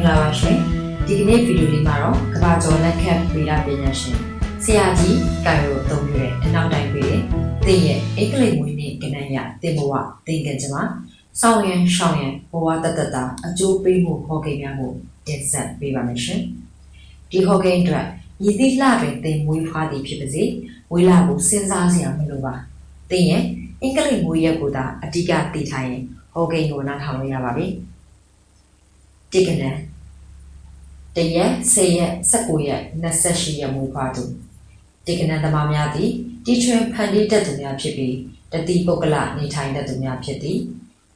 င်္ဂလာပါရှင်ဒီကနေ့ဗီဒီယိုလေးမှာတော့ကဘာကျော်လက်ခတ်ဗေဒပညာရှင်ဆရာကြီးကာရိုအသုံးပြုတဲ့အနောက်တိုင်းပြည်သင်ရဲ့အင်္ဂလိပ်ဝင်နဲ့ကဏ္ဍရသင်ဘဝသင်ကကြမှာစောင်းရန်ရှောင်းရန်ဘဝတတတာအကျိုးပေးမှုဟောကိများကိုတင်ဆက်ပေးပါမယ်ရှင်ဒီဟောကိအတွက်ရည်သီးလှပင်သင်မွေးဖွားသည်ဖြစ်ပါစေဝေးလာကိုစဉ်းစားစရာမလိုပါသင်ရဲ့အင်္ဂလိပ်မွေးရက်ကိုသာအဓိကသိထားရင်ဟောကိကိုနားထောင်လို့ရပါပြီ Dick and ၁ရက်၁ရက်၁၉ရက်၂၈ရက်မူပါသူတေကနသမားများသည်တီထွင်ဖန်တီးတတ်သူများဖြစ်ပြီးတတိပုဂ္ဂလနေထိုင်တတ်သူများဖြစ်သည်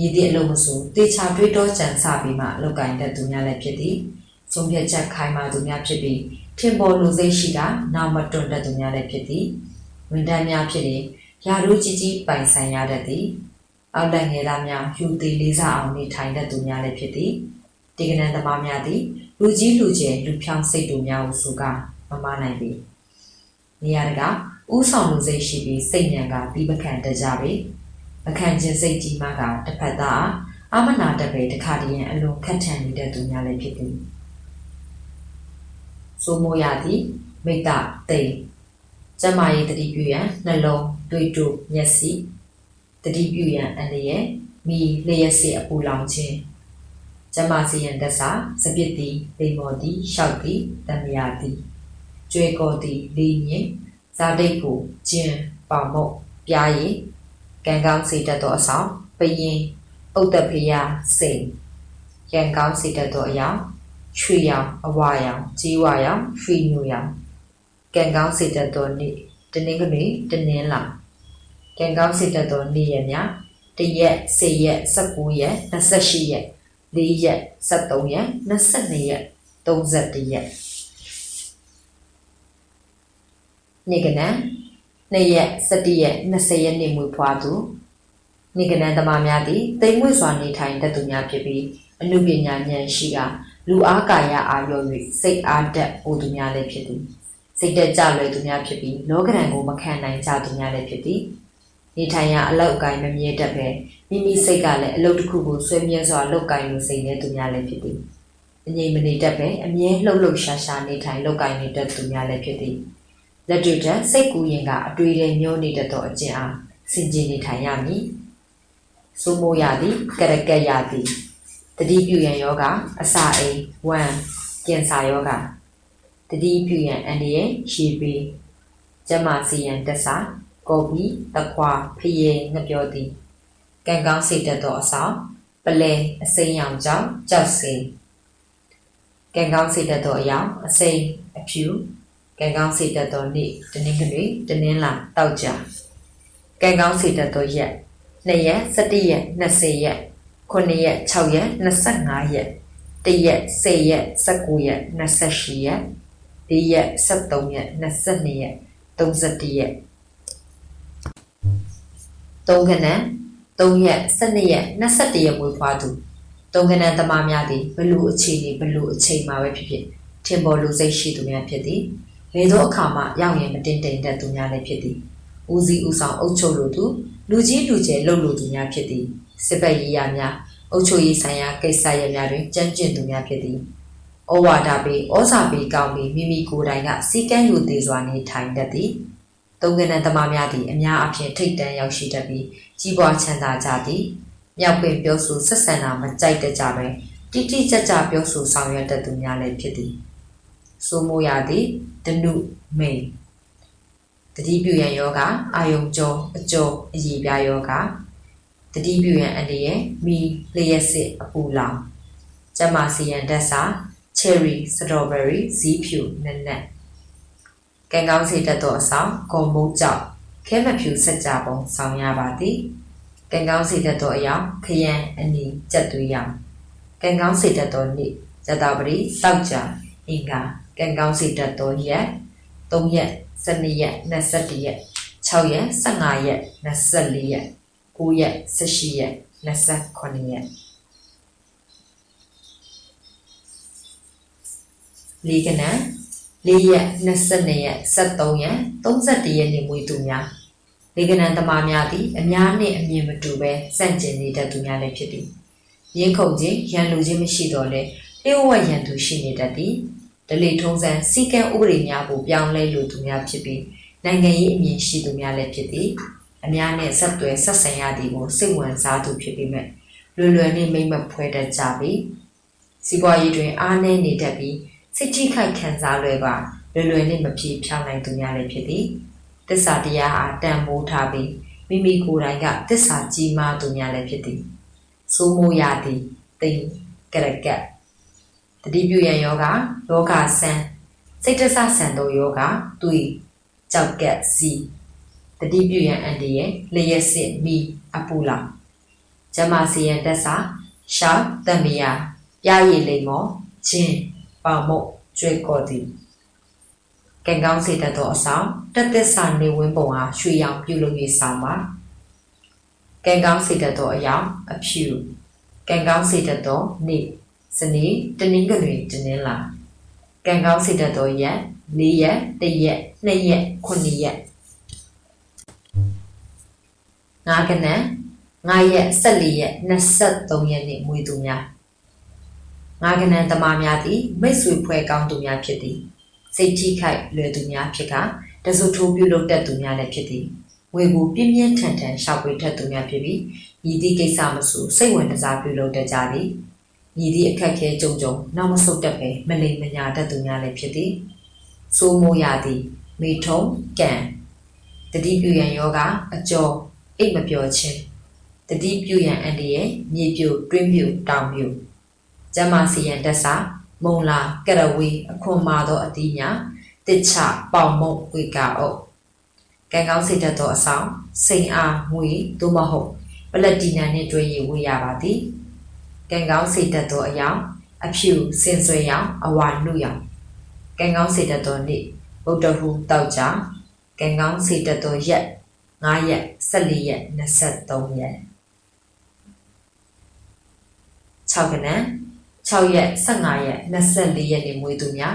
ရည်သည့်အလုံးမဆိုတေချာတွေးတော့ကြံစပြီးမှလောက်ကင်တတ်သူများလည်းဖြစ်သည်ဆုံးဖြတ်ချက်ခိုင်မာသူများဖြစ်ပြီးထင်ပေါ်လူစိတ်ရှိတာနောက်မတွန်တတ်သူများလည်းဖြစ်သည်ဝန်ထမ်းများဖြစ်ရင်ယာတို့ကြီးကြီးပိုင်ဆိုင်ရတတ်သည်အောက်လက်ငယ်သားများယူသည်လေးစားအောင်နေထိုင်တတ်သူများလည်းဖြစ်သည်။ တေကနံသမားများသည်လူကြီးလူကျယ်လူဖြောင်းစိတ်တို့များဟုဆိုကမမနိုင်ပြီနေရာတကဥဆောင်လူစိတ်ရှိပြီးစိတ်ညံကပြီးပခံတတ်ကြပြီပခံခြင်းစိတ်ကြီးမှကတစ်ဖက်သားအမနာတပေတခါတည်းရင်အလွန်ခက်ထန်နေတဲ့သူများလည်းဖြစ်သည်စိုးမိုးရသည်မိတ္တသိမ်ကျမရေးတတိပြုရန်နှလုံးတွေးတူမျက်စိတတိပြုရန်အနေရဲ့မိလျှက်စစ်အပူလောင်ခြင်း ကျမစီရင်သက်စာစပစ်သည်လိမ္မော်သည်ရှောက်သည်တမယာသည်ကျွေကောသည်လီမြင့်ဇာတိတ်ကိုကျင်းပေါမုတ်ပြားရည်ကံကောင်းစေတတ်သောအဆောင်ပရင်ဥဒ္ဒဖယစိန်ရန်ကောင်းစေတတ်သောအရာရွှေရောင်အဝါရောင်ကြီးဝါရောင်ရွှေညူရောင်ကံကောင်းစေတတ်သောနေ့တနင်္ဂနွေတနင်္လာကံကောင်းစေတတ်သောနေ့ရက်များတရက်10ရက်19ရက်28ရက် 4ရက်73ရက်22ရက်31ရက်နေ့ကနံ2ရက်17ရက်20ရက်နေ့မွေးဖွားသူနေ့ကနံသမားများသည်တိမ်မွေ့စွာနေထိုင်တတ်သူများဖြစ်ပြီးအနုပညာဉာဏ်ရှိကလူအားကာယအာရုံ၍စိတ်အားတက်ပို့သူများလည်းဖြစ်သည်စိတ်တက်ကြလွယ်သူများဖြစ်ပြီးလောကရန်ကိုမခံနိုင်ကြသူများလည်းဖြစ်သည် နေထိုင်ရာအလောက်အကိုင်းမမြဲတတ်ပဲမိမိစိတ်ကလည်းအလုပ်တစ်ခုကိုဆွေးမြဲစွာလုပ်ကိုင်လို့စိတ်နဲ့သူများလည်းဖြစ်သည်အငြိမ်မနေတတ်ပဲအမြဲလှုပ်လှုပ်ရှားရှားနေထိုင်လုပ်ကိုင်နေတတ်သူများလည်းဖြစ်သည်လက်တွေ့တန်စိတ်ကူးရင်ကအတွေ့အကြုံမျိုးနေတတ်သောအကျင့်အားစင်ကြင်နေထိုင်ရမည်စိုးမိုးရသည်ကရကက်ရသည်တတိပြုရန်ယောဂအစာအိမ်ဝမ်ကင်ဆာယောဂတတိပြုရန်အန္တရာယ်ရှည်ပြီးကျမစီရန်တက်စာ ကော်ပီတခွာဖျေငပြောသည်ကံကောင်းစိတ်တတ်သောအဆောင်ပလဲအစိမ်းရောင်ကြောင့်ကြောက်စိန်ကံကောင်းစိတ်တတ်သောအယောင်အစိမ်းအဖြူကံကောင်းစိတ်တတ်သောနေ့တနင်္ဂနွေတနင်္လာတောက်ကြကံကောင်းစိတ်တတ်သောရက်2ရက်17ရက်20ရက်9ရက်6ရက်25ရက်1ရက်10ရက်19ရက်28ရက်4ရက်73ရက်22ရက်31ရက် 3ခဏ3ရက်12ရက်21ရက်မွေးဖွားသူ3ခဏတမများသည်ဘလူအခြေအနေဘလူအချိန်မှာပဲဖြစ်ဖြစ်ထင်ပေါ်လူစိတ်ရှိသူများဖြစ်သည်လေသောအခါမှရောက်ရင်မတင်တိမ်တတ်သူများလည်းဖြစ်သည်ဦးစီးဦးဆောင်အုပ်ချုပ်လိုသူလူကြီးလူကျယ်လှုပ်လိုသူများဖြစ်သည်စစ်ပတ်ရေးရများအုပ်ချုပ်ရေးဆိုင်ရာကိစ္စရပ်များတွင်ကြံ့ကျင့်သူများဖြစ်သည်ဩဝါဒပေးဩဇာပေးကောင်းပြီးမိမိကိုယ်တိုင်ကစီကံယူသေးစွာနေထိုင်တတ်သည် သုံးကနန်သမားများသည်အများအပြားထိတ်တန့်ရောက်ရှိတတ်ပြီးကြီးပွားချမ်းသာကြသည်မြောက်ပင်ပြောဆိုဆက်ဆံတာမကြိုက်တတ်ကြပဲတိတိကျကျပြောဆိုဆောင်ရွက်တတ်သူများလည်းဖြစ်သည်စိုးမိုးရသည်ဒနုမိန်တတိပြုရန်ယောဂအာယုံကျော်အကျော်အည်ပြားယောဂတတိပြုရန်အတည်းရဲ့မီလျှက်စစ်အပူလောင်ကျမစီရန်တက်စာ cherry strawberry ဇီးဖြူနက်နက် ကံကောင်းစေတတ်သောအဆောင်ဂုံမုတ်ကြောက်ခဲမဖြူဆက်ကြပုံဆောင်ရပါသည်ကံကောင်းစေတတ်သောအရာခရမ်းအနီကြက်သွေးရောင်ကံကောင်းစေတတ်သောနေ့ဇတာပရိတောက်ကြအင်္ဂါကံကောင်းစေတတ်သောရက်3ရက်12ရက်21ရက်6ရက်15ရက်24ရက်9ရက်18ရက်29ရက်လေးကနံ 4ရက်22ရက်73ရက်31ရက်နေမွေးသူများလေကနံသမားများသည်အများနှင့်အမြင်မတူပဲစန့်ကျင်နေတတ်သူများလည်းဖြစ်သည်ရင်းခုန်ခြင်းရန်လိုခြင်းမရှိတော့လဲလျှို့ဝှက်ရန်သူရှိနေတတ်သည်ဒလိထုံးစံစီကံဥပဒေများကိုပြောင်းလဲလိုသူများဖြစ်ပြီးနိုင်ငံရေးအမြင်ရှိသူများလည်းဖြစ်သည်အများနဲ့ဆက်သွယ်ဆက်ဆံရသည်ကိုစိတ်ဝင်စားသူဖြစ်ပြီးမြဲလွယ်လွယ်နဲ့မိမ့်မဖွဲတတ်ကြပြီးစီးပွားရေးတွင်အားနည်းနေတတ်ပြီး စိတ်ထိခိုက်ခံစားလွယ်ပါလွယ်လွယ်နဲ့မဖြေဖြောင်းနိုင်သူများလည်းဖြစ်သည်တစ္ဆာတရားအားတန်ဖိုးထားပြီးမိမိကိုယ်တိုင်ကတစ္ဆာကြီးမားသူများလည်းဖြစ်သည်စိုးမိုးရသည်တိမ်ကရကက်တတိပြုရန်ယောဂလောကဆန်းစိတ်တဆဆန်သောယောဂတွေးကြောက်ကက်စီတတိပြုရန်အန်ဒီရဲ့လျက်စစ်မီအပူလာဂျမစီယန်တက်စာရှာတမီယာပြရည်လိမ္မောချင်း ပေါမုတ်ကျွဲကော်တီကံကောင်းစေတတ်သောအဆောင်တက်သစ္စာနေဝင်းပုံအားရွှေရောင်ပြုလုပ်ရေးဆောင်ပါကံကောင်းစေတတ်သောအယောင်အဖြူကံကောင်းစေတတ်သောနေ့စနေတနင်္ဂနွေတနင်္လာကံကောင်းစေတတ်သောရက်၄ရက်၁ရက်၂ရက်9ရက်ငါးကနန်း9ရက်14ရက်23ရက်နေ့မွေးသူများ ငါးကနန်းတမများသည်မိတ်ဆွေဖွဲ့ကောင်းသူများဖြစ်သည်စိတ်ကြီးခိုက်လွယ်သူများဖြစ်ကတစုထိုးပြုလုပ်တတ်သူများလည်းဖြစ်သည်ဝေကိုပြင်းပြင်းထန်ထန်ရှောက်ပွေထက်သူများဖြစ်ပြီးဤသည့်ကိစ္စမဆိုစိတ်ဝင်စားပြုလုပ်တတ်ကြသည်ဤသည့်အခက်ခဲကြုံကြုံနောက်မဆုတ်တတ်ပဲမလိမ်မညာတတ်သူများလည်းဖြစ်သည်စိုးမိုးရသည်မိထုံကံတတိပြုရန်ယောဂအကျော်အိတ်မပြောခြင်းတတိပြုရန်အန်ဒီရဲ့မြေပြိုတွင်းပြိုတောင်ပြို ကျမစီရန်တက်စာမုံလာကရဝေးအခွန်မာသောအတိညာတစ်ချပေါင်မုံဝေကအုပ်ကံကောင်းစိတ်တတ်သောအဆောင်စိန်အားငွေသို့မဟုတ်ပလက်တီနမ်နှင့်တွဲရဝေးရပါသည်ကံကောင်းစိတ်တတ်သောအယောင်အဖြူစင်ဆွေရောင်အဝါနုရောင်ကံကောင်းစိတ်တတ်သောနေ့ဗုဒ္ဓဟူတောက်ကြကံကောင်းစိတ်တတ်သောရက်9ရက်14ရက်23ရက်6ကနန်း 6ရက်15ရက်24ရက်နေ့မွေးသူများ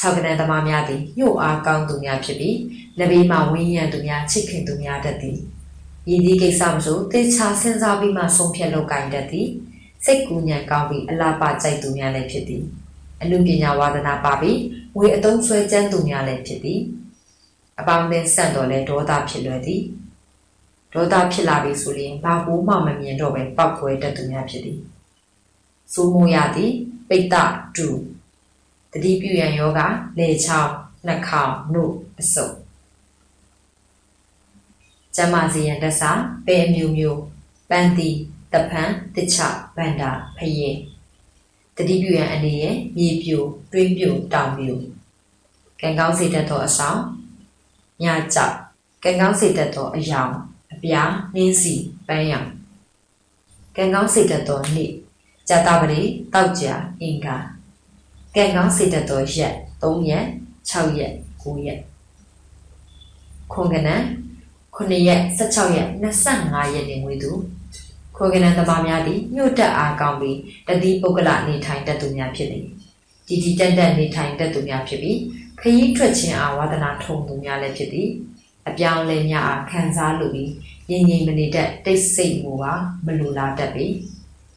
6ကနန်းသမားများသည်ညှို့အားကောင်းသူများဖြစ်ပြီးလက်ဘေးမှဝင်းရံသူများချစ်ခင်သူများတတ်သည်ရည်ဒီကိစ္စမဆိုတေချာစဉ်းစားပြီးမှဆုံးဖြတ်လုပ်ကိုင်တတ်သည်စိတ်ကူးညံကောင်းပြီးအလားပါကြိုက်သူများလည်းဖြစ်သည်အမှုပညာဝါဒနာပါပြီးငွေအသုံးဆွဲကျန်းသူများလည်းဖြစ်သည်အပေါင်းအသင်းဆန့်တော်လဲဒေါသဖြစ်လွယ်သည်ဒေါသဖြစ်လာပြီဆိုရင်ဘာဘူးမှမမြင်တော့ပဲပောက်ကွဲတတ်သူများဖြစ်သည် စိုးမိုးရသည်ပိတ္တတူတတိပြုရန်ယောဂလေချောင်းနှာခေါင်းနှုတ်အစုပ်ကျမစီရန်တက်စာပဲအမျိုးမျိုးပန်းတီတပန်းတချဗန္တာဖယေတတိပြုရန်အနေရဲ့မြေပြိုတွင်းပြိုတောင်ပြိုကံကောင်းစေတတ်သောအဆောင်ညကြောက်ကံကောင်းစေတတ်သောအယောင်အပြားနှင်းစီပန်းရောင်ကံကောင်းစေတတ်သောနေ့ ဇာတပတိတောက်ကြအင်္ဂါကံကောင်းစေတတ်သောရက်3ရက်6ရက်9ရက်ခွန်ကနန်9ရက်16ရက်25ရက်နေငွေသူခွန်ကနန်သမားများသည်ညှို့တက်အားကောင်းပြီးတတိပုဂ္ဂလနေထိုင်တတ်သူများဖြစ်သည်တည်တည်တတ်တတ်နေထိုင်တတ်သူများဖြစ်ပြီးခရီးထွက်ခြင်းအားဝါသနာထုံသူများလည်းဖြစ်သည်အပြောင်းလဲများအားခံစားလိုပြီးငြိမ်ငြိမ်မနေတတ်တိတ်ဆိတ်မှုပါမလူလားတတ်ပြီး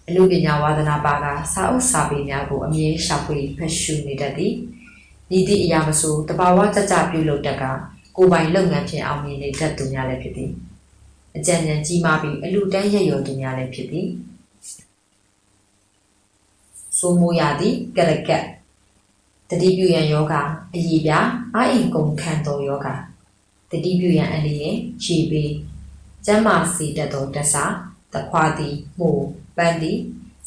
အမှုပညာဝါသနာပါကစာအုပ်စာပေများကိုအမြဲရှာဖွေဖတ်ရှုနေတတ်သည်ဤသည့်အရာမဆိုတဘာဝကြကြပြုလုပ်တတ်ကကိုယ်ပိုင်လုပ်ငန်းဖြင့်အောင်မြင်နေတတ်သူများလည်းဖြစ်သည်အကြံဉာဏ်ကြီးမားပြီးအလူတန်းရရော်သူများလည်းဖြစ်သည်စိုးမိုးရသည်ကရကက်တတိပြုရန်ယောဂအည်ပြအာအိမ်ကုန်ခံသောယောဂတတိပြုရန်အလျင်ခြေပေးကျမ်းမာစီတတ်သောတဆာတခွာသည်မှု ပန်းသည်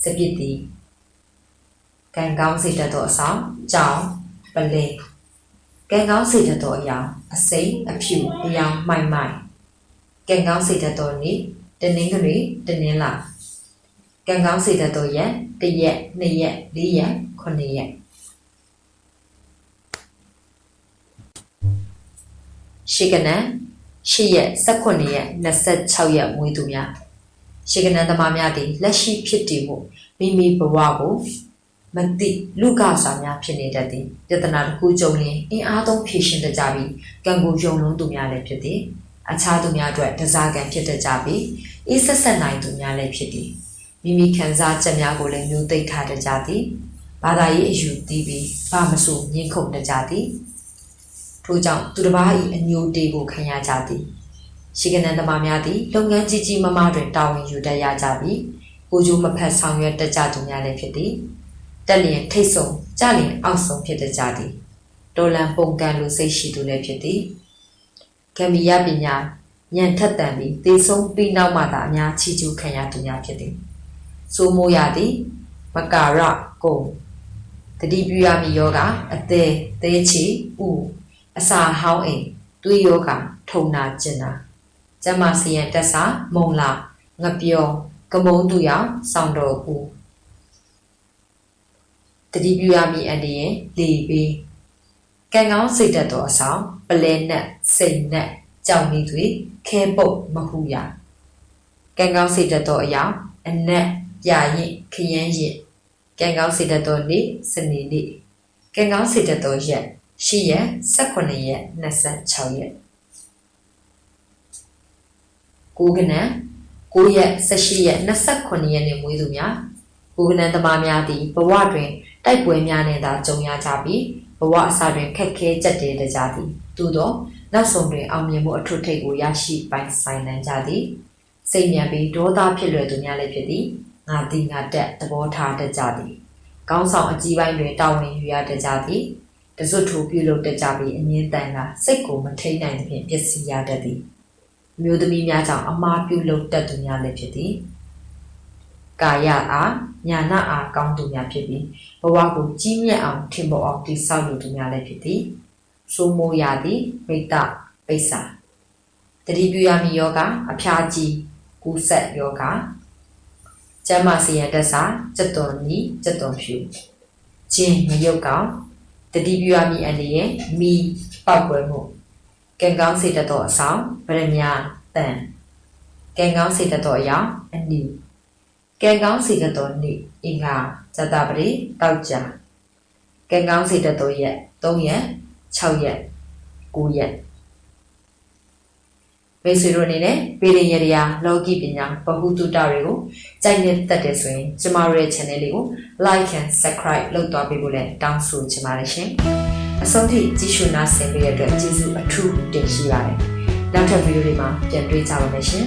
စပစ်သည်ကံကောင်းစေတတ်သောအဆောင်ကြောင်ပလင်းကံကောင်းစေတတ်သောအရာအစိမ့်အဖြူအယောင်မိုင်မိုင်ကံကောင်းစေတတ်သောနေ့တနင်္ဂနွေတနင်္လာကံကောင်းစေတတ်သောရက်တရက်နှစ်ရက်လေးရက်ခုနှစ်ရက်ရှေကနန်၈ရက်18ရက်26ရက်မွေးသူများ ရှေကနန်သမားများသည်လက်ရှိဖြစ်တည်မှုမိမိဘဝကိုမသိလူကစားများဖြစ်နေတတ်သည်ပြဿနာတစ်ခုကြုံရင်အင်အားသုံးဖြေရှင်းတတ်ကြပြီးကံကိုယုံလုံးသူများလည်းဖြစ်သည်အခြားသူများအတွက်တစားကံဖြစ်တတ်ကြပြီးအေးဆက်ဆက်နိုင်သူများလည်းဖြစ်သည်မိမိခံစားချက်များကိုလည်းမျိုးသိထားတတ်ကြသည်ဘာဘာသာရေးအယူတည်ပြီးဘာမဆိုငင်းခုန်တကြသည်ထို့ကြောင့်သူတစ်ပါး၏အညိုတေကိုခံရကြသည် ရှိကနန်သမားများသည်လုပ်ငန်းကြီးကြီးမားမားတွင်တာဝန်ယူတတ်ရကြပြီးကိုကျိုးမဖက်ဆောင်ရွက်တတ်ကြသူများလည်းဖြစ်သည်တက်လျင်ထိတ်ဆုံးကြလျင်အောက်ဆုံးဖြစ်တတ်ကြသည်တော်လန်ပုံကံလိုစိတ်ရှိသူလည်းဖြစ်သည်ကမ္မီယပညာဉာဏ်ထက်သန်ပြီးသေဆုံးပြီးနောက်မှသာအများချီးကျူးခံရသူများဖြစ်သည်စိုးမိုးရသည်မကာရကုံတတိပြုရမည်ယောဂအသေးသေးချီဥအစာဟောင်းအိမ်တွေးယောဂထုံနာကျင်နာ ကျမစီယံတက်စာမုံလာငပြော ကမုံသူရောင်စောင်းတော်ဦးတတိပြုရမည်အန်ဒီရင်လေပေးကံကောင်းစိတ်သက်သောအဆောင်ပလဲနက်စိတ်နက်ကြောင်နေသွေခဲပုတ်မဟုရကံကောင်းစိတ်သက်သောအယောင်အနက်ပြရင်ခရမ်းရင်ကံကောင်းစိတ်သက်သောနေ့စနေနေ့ကံကောင်းစိတ်သက်သောရက်ရှိရက်18ရက်26ရက် ကိုကနံ9ရက်18ရက်28ရက်နေ့မွေးသူများကိုကနံသမားများသည်ဘဝတွင်တိုက်ပွဲများနဲ့သာကြုံရကြပြီးဘဝအစတွင်ခက်ခဲကြက်တဲတကြသည်သို့သောနောက်ဆုံးတွင်အောင်မြင်မှုအထွတ်ထိပ်ကိုရရှိပိုင်ဆိုင်နိုင်ကြသည်စိတ်မြန်ပြီးဒေါသဖြစ်လွယ်သူများလည်းဖြစ်သည်ငါသည်ငါတက်သဘောထားတတ်ကြသည်ကောင်းဆောင်အကြီးပိုင်းတွင်တာဝန်ယူရတတ်ကြသည်တစွတ်ထိုပြုလုပ်တတ်ကြပြီးအငင်းတန်ကစိတ်ကိုမထိန်နိုင်သဖြင့်ပျက်စီးရတတ်သည် မျိုးသမီးများကြောင့်အမှားပြုလုပ်တတ်သူများလည်းဖြစ်သည်ကာယအားညာနာအားကောင်းသူများဖြစ်ပြီးဘဝကိုကြီးမြတ်အောင်ထင်ပေါ်အောင်တည်ဆောက်လိုသူများလည်းဖြစ်သည်စိုးမိုးရသည်မိတ္တပိဿာတတိပြုရမည်ယောဂအဖျားကြီးကူးဆက်ယောဂကျမ်းမာစီရတက်စာစက်တော်နီစက်တော်ဖြူဂျင်းမယုတ်ကောင်တတိပြုရမည်အနေနဲ့မိပောက်ကွယ်မှု ကံကောင်းစေတတ်သောအဆောင်ဗရမ ्या တန်ကံကောင်းစေတတ်သောအရာအနီကံကောင်းစေတတ်သောနေ့အင်္ဂါဇတပရိတောက်ကြကံကောင်းစေတတ်သောရက်3ရက်6ရက်9ရက်မိတ်ဆွေတို့အနေနဲ့ပေရင်ရရာလောကီပညာဗဟုသုတတွေကိုကြိုက်နေတတ်တယ်ဆိုရင်ကျမတို့ရဲ့ channel လေးကို like and subscribe လုပ်သွားပေးဖို့လည်းတောင်းဆိုချင်ပါတယ်ရှင် အဆုံးထိကြည့်ရှုနားဆင်ပေးတဲ့အတွက်ကျေးဇူးအထူးတင်ရှိပါတယ်နောက်ထပ်ဗီဒီယိုတွေမှာပြန်တွေ့ကြပါမယ်ရှင်